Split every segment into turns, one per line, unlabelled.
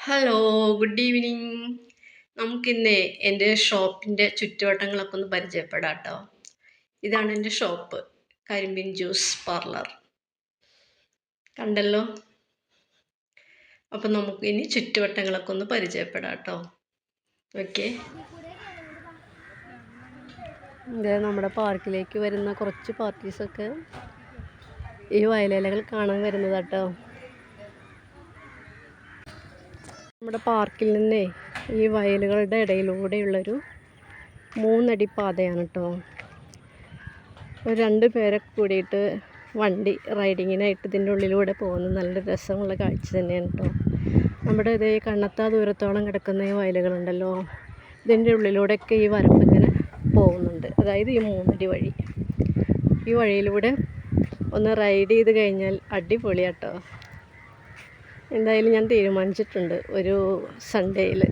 Hello good evening നമുക്കിന്ന് എന്റെ ഷോപ്പിന്റെ ചുറ്റുവട്ടങ്ങളൊക്കെ ഒന്ന് പരിചയപ്പെടാം കേട്ടോ ഇതാണ് എന്റെ ഷോപ്പ് കരിമ്പിൻ ജ്യൂസ് പാർലർ. കണ്ടല്ലോ? അപ്പം നമുക്ക് ഇനി ചുറ്റുവട്ടങ്ങളൊക്കെ ഒന്ന് പരിചയപ്പെടാം കേട്ടോ ഓക്കെ. ഇത് നമ്മുടെ പാർക്കിലേക്ക് വരുന്ന കുറച്ച് പാർട്ടീസൊക്കെ ഈ വയലേലകൾ കാണാൻ വരുന്നതാട്ടോ നമ്മുടെ പാർക്കിൽ നിന്നേ ഈ വയലുകളുടെ ഇടയിലൂടെയുള്ളൊരു മൂന്നടി പാതയാണ് കേട്ടോ ഒരു രണ്ട് പേരെ കൂടിയിട്ട് വണ്ടി റൈഡിങ്ങിനായിട്ട് ഇതിന്റെ ഉള്ളിലൂടെ പോകുന്ന നല്ല രസമുള്ള കാഴ്ച തന്നെയാണ് കേട്ടോ നമ്മുടെ ഇതേ കണ്ണത്താ ദൂരത്തോളം കിടക്കുന്ന ഈ വയലുകളുണ്ടല്ലോ ഇതിന്റെ ഉള്ളിലൂടെയൊക്കെ ഈ വരമ്പ് ഇങ്ങനെ പോകുന്നുണ്ട്. അതായത് ഈ മൂന്നടി വഴി. ഈ വഴിയിലൂടെ ഒന്ന് റൈഡ് ചെയ്ത് കഴിഞ്ഞാൽ അടിപൊളിയാട്ടോ എന്തായാലും ഞാൻ തീരുമാനിച്ചിട്ടുണ്ട് ഒരു സൺഡേയിൽ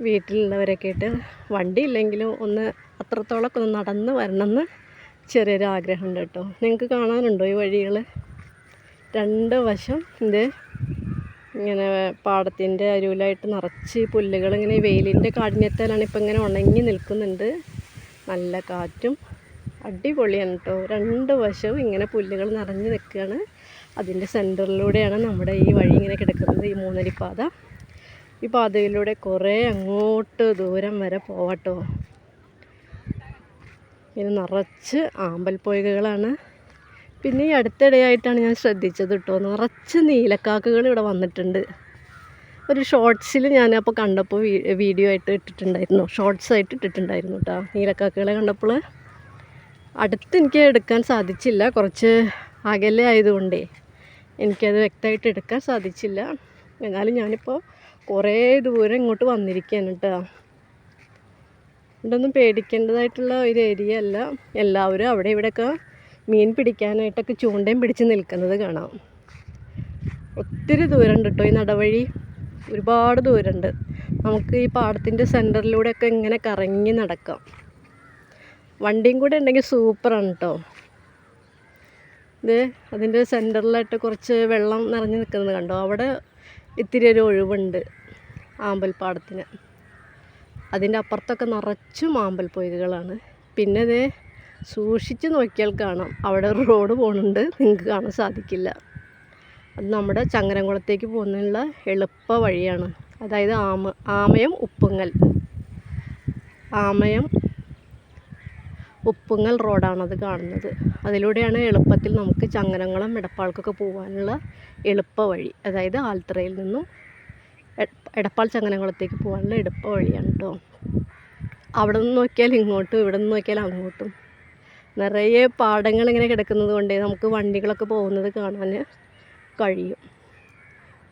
വീട്ടിലുള്ളവരൊക്കെ ആയിട്ട് വണ്ടി ഇല്ലെങ്കിലും ഒന്ന് അത്രത്തോളമൊക്കെ ഒന്ന് നടന്ന് വരണമെന്ന് ചെറിയൊരു ആഗ്രഹമുണ്ട് കേട്ടോ. നിങ്ങൾക്ക് കാണാനുണ്ടോ ഈ വഴികൾ രണ്ട് വശം ഇത് ഇങ്ങനെ പാടത്തിന്റെ അരുവിലായിട്ട് നിറച്ച് പുല്ലുകൾ ഇങ്ങനെ വെയിലിന്റെ കാഠിന്യത്താലാണ് ഇപ്പം ഇങ്ങനെ ഉണങ്ങി നിൽക്കുന്നുണ്ട്. നല്ല കാറ്റും അടിപൊളിയാണ് കേട്ടോ. രണ്ട് വശവും ഇങ്ങനെ പുല്ലുകൾ നിറഞ്ഞ് നിൽക്കുകയാണ്. അതിന്റെ സെന്ററിലൂടെയാണ് നമ്മുടെ ഈ വഴി ഇങ്ങനെ കിടക്കുന്നത് ഈ മൂന്നരിപ്പാത. ഈ പാതയിലൂടെ കുറേ അങ്ങോട്ട് ദൂരം വരെ പോവാട്ടോ. ഇത് നിറച്ച് ആമ്പൽപ്പോയകളാണ് പിന്നെ ഈ അടുത്തിടെയായിട്ടാണ് ഞാൻ ശ്രദ്ധിച്ചത് കേട്ടോ നിറച്ച് നീലക്കാക്കകൾ ഇവിടെ വന്നിട്ടുണ്ട്. ഒരു ഷോർട്സിൽ ഞാൻ അപ്പോൾ കണ്ടപ്പോൾ വീഡിയോ ആയിട്ട് ഇട്ടിട്ടുണ്ടായിരുന്നു ഷോർട്സ് ആയിട്ട് ഇട്ടിട്ടുണ്ടായിരുന്നു കേട്ടോ നീലക്കാക്കകളെ കണ്ടപ്പോൾ. അടുത്ത് എനിക്ക് എടുക്കാൻ സാധിച്ചില്ല കുറച്ച് അകലെ ആയതുകൊണ്ടേ. എനിക്കത് വ്യക്തമായിട്ട് എടുക്കാൻ സാധിച്ചില്ല. എന്നാലും ഞാനിപ്പോൾ കുറേ ദൂരം ഇങ്ങോട്ട് വന്നിരിക്കുകയാണ് കേട്ടോ. ഇതൊന്നും പേടിക്കേണ്ടതായിട്ടുള്ള ഒരു ഏരിയ അല്ല. എല്ലാവരും അവിടെ ഇവിടെയൊക്കെ മീൻ പിടിക്കാനായിട്ടൊക്കെ ചൂണ്ടയും പിടിച്ച് നിൽക്കുന്നത് കാണാം. ഒത്തിരി ദൂരമുണ്ട് കേട്ടോ ഈ നടവഴി. ഒരുപാട് ദൂരമുണ്ട്. നമുക്ക് ഈ പാടത്തിന്റെ സെന്ററിലൂടെയൊക്കെ ഇങ്ങനെ കറങ്ങി നടക്കാം. വണ്ടിയും കൂടെ ഉണ്ടെങ്കിൽ സൂപ്പറാണ് കേട്ടോ. ഇത് അതിന്റെ സെന്ററിലായിട്ട് കുറച്ച് വെള്ളം നിറഞ്ഞു നിൽക്കുന്നത് കണ്ടോ? അവിടെ ഇത്തിരി ഒരു ഒഴിവുണ്ട് ആമ്പൽപ്പാടത്തിന്. അതിന്റെ അപ്പുറത്തൊക്കെ നിറച്ചും ആമ്പൽ പൊയ്കകളാണ് പിന്നെ ഇത് സൂക്ഷിച്ച് നോക്കിയാൽ കാണാം. അവിടെ റോഡ് പോകുന്നുണ്ട് നിങ്ങൾക്ക് കാണാൻ സാധിക്കില്ല. അത് നമ്മുടെ ചങ്ങരംകുളത്തേക്ക് പോകുന്നതിനുള്ള എളുപ്പ വഴിയാണ്. അതായത് ആമ ആമയം ഉപ്പുങ്ങൽ. ആമയം ഉപ്പുങ്ങൽ റോഡാണത് കാണുന്നത്. അതിലൂടെയാണ് എളുപ്പത്തിൽ നമുക്ക് ചങ്ങനങ്ങളും എടപ്പാൾക്കൊക്കെ പോകാനുള്ള എളുപ്പ വഴി. അതായത് ആൽത്തറയിൽ നിന്നും എടപ്പാൾ ചങ്ങനകുളത്തേക്ക് പോകാനുള്ള എളുപ്പ വഴിയാണ് കേട്ടോ അവിടെ നിന്ന് നോക്കിയാൽ ഇങ്ങോട്ടും ഇവിടെ നിന്ന് നോക്കിയാൽ അങ്ങോട്ടും. നിറയെ പാടങ്ങൾ ഇങ്ങനെ കിടക്കുന്നത് കൊണ്ടേ നമുക്ക് വണ്ടികളൊക്കെ പോകുന്നത് കാണാൻ കഴിയും.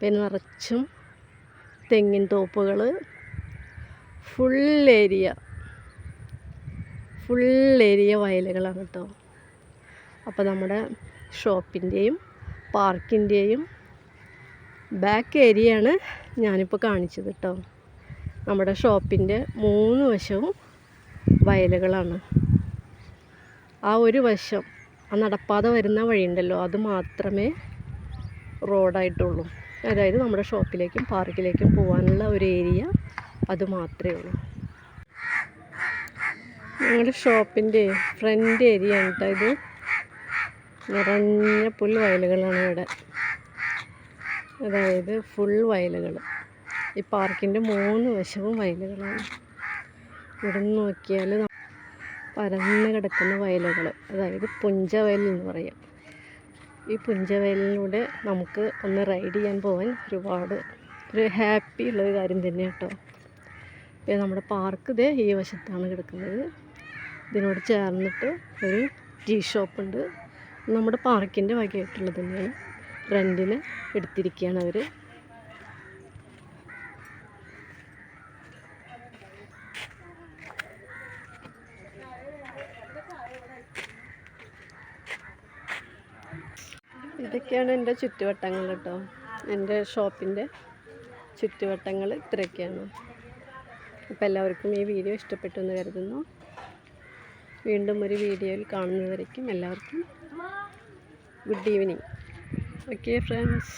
പിന്നെ നിറച്ചും തെങ്ങിൻ തോപ്പുകൾ. Full area. ഫുൾ ഏരിയ വയലുകളാണ് കേട്ടോ അപ്പോൾ നമ്മുടെ ഷോപ്പിന്റെയും പാർക്കിന്റെയും ബാക്ക് ഏരിയയാണ് ഞാനിപ്പോൾ കാണിച്ചത് കേട്ടോ നമ്മുടെ ഷോപ്പിന്റെ മൂന്ന് വശവും വയലുകളാണ്. ആ ഒരു വശം ആ നടപ്പാത വരുന്ന വഴിയുണ്ടല്ലോ അത് മാത്രമേ റോഡായിട്ടുള്ളൂ. അതായത് നമ്മുടെ ഷോപ്പിലേക്കും പാർക്കിലേക്കും പോകാനുള്ള ഒരു ഏരിയ അത് മാത്രമേ ഉള്ളൂ. ഞങ്ങളുടെ ഷോപ്പിന്റെ ഫ്രണ്ട് ഏരിയ ആണ് കേട്ടോ ഇത്. നിറഞ്ഞ പുൽ വയലുകളാണ് ഇവിടെ. അതായത് ഫുൾ വയലുകൾ ഈ പാർക്കിന്റെ മൂന്ന് വശവും വയലുകളാണ്. ഇവിടെ നിന്ന് നോക്കിയാൽ പരന്ന് കിടക്കുന്ന വയലുകൾ അതായത് പുഞ്ചവയൽ എന്ന് പറയാം. ഈ പുഞ്ച പുഞ്ചവയലിലൂടെ നമുക്ക് ഒന്ന് റൈഡ് ചെയ്യാൻ പോകാൻ ഒരുപാട് ഒരു ഹാപ്പി ഉള്ളൊരു കാര്യം തന്നെ കേട്ടോ നമ്മുടെ പാർക്ക് ഇതേ ഈ വശത്താണ് കിടക്കുന്നത്. ഇതിനോട് ചേർന്നിട്ട് ഒരു ടീ ഷോപ്പുണ്ട്. നമ്മുടെ പാർക്കിന്റെ വകയായിട്ടുള്ളത് തന്നെയാണ്. റെന്റിന് എടുത്തിരിക്കുകയാണ് അവർ ഇതൊക്കെയാണ് എന്റെ ചുറ്റുവട്ടങ്ങൾ കേട്ടോ. എന്റെ ഷോപ്പിന്റെ ചുറ്റുവട്ടങ്ങൾ ഇത്രയൊക്കെയാണ്. അപ്പോൾ എല്ലാവർക്കും ഈ വീഡിയോ ഇഷ്ടപ്പെട്ടു എന്ന് കരുതുന്നു. വീണ്ടും ഒരു വീഡിയോയിൽ കാണുന്നതായിരിക്കും എല്ലാവർക്കും ഗുഡ് ഈവനിങ്. Okay friends